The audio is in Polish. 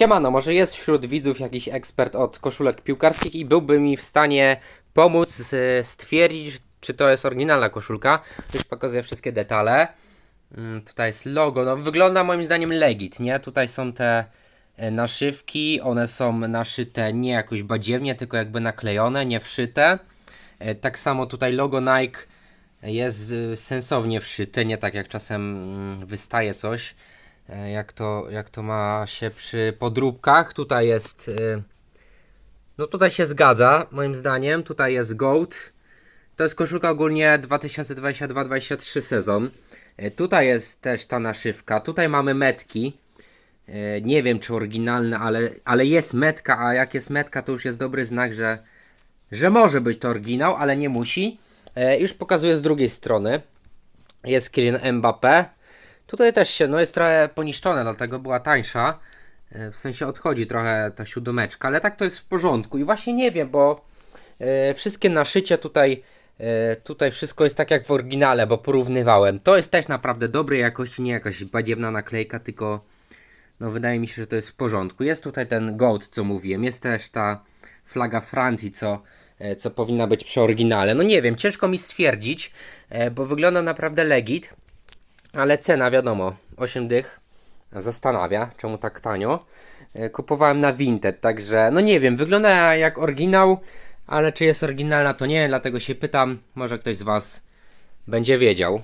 Siemano, może jest wśród widzów jakiś ekspert od koszulek piłkarskich i byłby mi w stanie pomóc e, stwierdzić, czy to jest oryginalna koszulka. Już pokazuję wszystkie detale. Mm, Tutaj jest logo, no wygląda moim zdaniem legit, nie? Tutaj są te e, naszywki, one są naszyte nie jakoś badziewnie, tylko jakby naklejone, nie wszyte. E, Tak samo tutaj logo Nike jest sensownie wszyte, nie tak jak czasem mm, wystaje coś, jak to, jak to ma się przy podróbkach. Tutaj jest, y, no tutaj się zgadza, moim zdaniem. Tutaj jest Gold. To jest koszulka ogólnie 2022-2023 sezon. E, Tutaj jest też ta naszywka. Tutaj mamy metki. E, Nie wiem czy oryginalne, ale, ale jest metka, a jak jest metka to już jest dobry znak, że, że może być to oryginał, ale nie musi. E, Już pokazuję z drugiej strony. Jest Kylian Mbappé. Tutaj też się, no jest trochę poniszczone, dlatego była tańsza. E, W sensie odchodzi trochę ta siódemeczka, ale tak to jest w porządku. I właśnie nie wiem, bo e, wszystkie naszycie tutaj, e, tutaj wszystko jest tak jak w oryginale, bo porównywałem. To jest też naprawdę dobrej jakości, nie jakaś badziewna naklejka, tylko no wydaje mi się, że to jest w porządku. Jest tutaj ten gold, co mówiłem. Jest też ta flaga Francji, co, co powinna być przy oryginale. No nie wiem, ciężko mi stwierdzić, bo wygląda naprawdę legit. Ale cena wiadomo, 8 dych zastanawia, czemu tak tanio. E, Kupowałem na Vinted, także no nie wiem, wygląda jak oryginał, ale czy jest oryginalna to nie, dlatego się pytam, może ktoś z Was będzie wiedział.